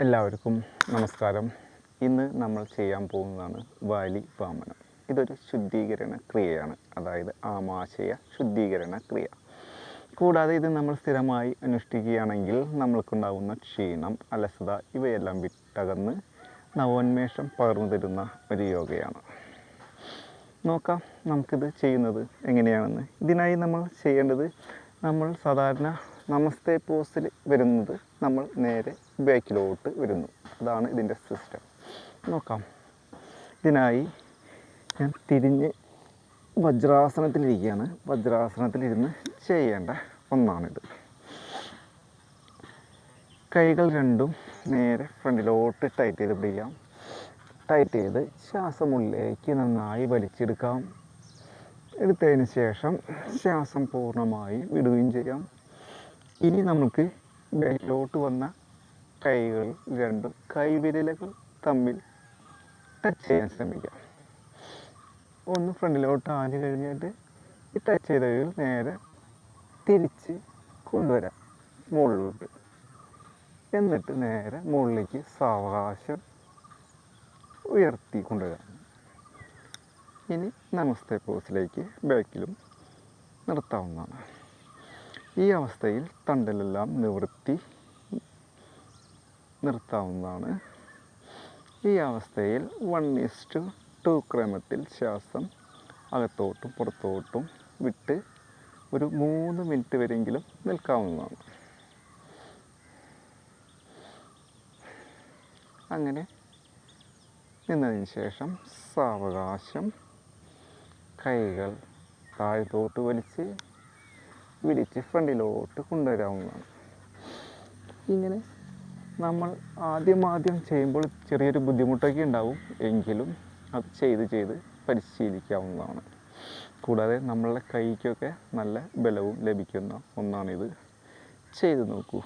എല്ലാവർക്കും നമസ്കാരം. ഇന്ന് നമ്മൾ ചെയ്യാൻ പോകുന്നതാണ് വാലി വാമനം. ഇതൊരു ശുദ്ധീകരണ ക്രിയയാണ്. അതായത് ആമാശയ ശുദ്ധീകരണ ക്രിയ. കൂടാതെ ഇത് നമ്മൾ സ്ഥിരമായി അനുഷ്ഠിക്കുകയാണെങ്കിൽ നമ്മൾക്കുണ്ടാകുന്ന ക്ഷീണം അലസത ഇവയെല്ലാം വിട്ടകന്ന് നവോന്മേഷം പകർന്നു തരുന്ന ഒരു യോഗയാണ്. നോക്കാം നമുക്കിത് ചെയ്യുന്നത് എങ്ങനെയാണെന്ന്. ഇതിനായി നമ്മൾ ചെയ്യേണ്ടത് നമ്മൾ സാധാരണ നമസ്തേ പോസിൽ വരുന്നത് നമ്മൾ നേരെ ബാക്കിലോട്ട് വരുന്നു. അതാണ് ഇതിന്റെ സിസ്റ്റം നോക്കാം. ഇതിനായി ഞാൻ തിരിഞ്ഞ് വജ്രാസനത്തിലിരിക്കുകയാണ്. വജ്രാസനത്തിലിരുന്ന് ചെയ്യേണ്ട ഒന്നാണിത്. കൈകൾ രണ്ടും നേരെ ഫ്രണ്ടിലോട്ട് ടൈറ്റ് ചെയ്ത് പിടിക്കാം. ടൈറ്റ് ചെയ്ത് ശ്വാസമുള്ളിലേക്ക് നന്നായി വലിച്ചെടുക്കാം. എടുത്തതിന് ശേഷം ശ്വാസം പൂർണമായി വിടുകയും ചെയ്യാം. ഇനി നമുക്ക് ബാക്കിലോട്ട് വന്ന കൈകൾ രണ്ടും കൈവിരലുകൾ തമ്മിൽ ടച്ച് ചെയ്യാൻ ശ്രമിക്കാം. ഒന്ന് ഫ്രണ്ടിലോട്ട് ആഞ്ഞു കഴിഞ്ഞിട്ട് ഈ ടച്ച് ചെയ്ത കൈകൾ നേരെ തിരിച്ച് കൊണ്ടുവരാം മുകളിലോട്ട്. എന്നിട്ട് നേരെ മുകളിലേക്ക് സാവകാശം ഉയർത്തി കൊണ്ടുവരാം. ഇനി നമസ്തേ പോസിലേക്ക് ബാക്കിലും നിർത്താവുന്നതാണ്. ഈ അവസ്ഥയിൽ തണ്ടലെല്ലാം നിവൃത്തി നിർത്താവുന്നതാണ്. ഈ അവസ്ഥയിൽ വൺ ഇസ്റ്റു ടു ക്രമത്തിൽ ശ്വാസം അകത്തോട്ടും പുറത്തോട്ടും വിട്ട് ഒരു മൂന്ന് മിനിറ്റ് വരെയെങ്കിലും നിൽക്കാവുന്നതാണ്. അങ്ങനെ നിന്നതിന് ശേഷം സാവകാശം കൈകൾ താഴ്ത്തോട്ട് വലിച്ച് വിരിച്ച് ഫ്രണ്ടിലോട്ട് കൊണ്ടുവരാവുന്നതാണ്. ഇങ്ങനെ? നമ്മൾ ആദ്യം ആദ്യം ചെയ്യുമ്പോൾ ചെറിയൊരു ബുദ്ധിമുട്ടൊക്കെ ഉണ്ടാവും. എങ്കിലും അത് ചെയ്ത് ചെയ്ത് പരിശീലിക്കാവുന്നതാണ്. കൂടാതെ നമ്മളുടെ കൈക്കൊക്കെ നല്ല ബലവും ലഭിക്കുന്ന ഒന്നാണിത്. ചെയ്തു നോക്കൂ.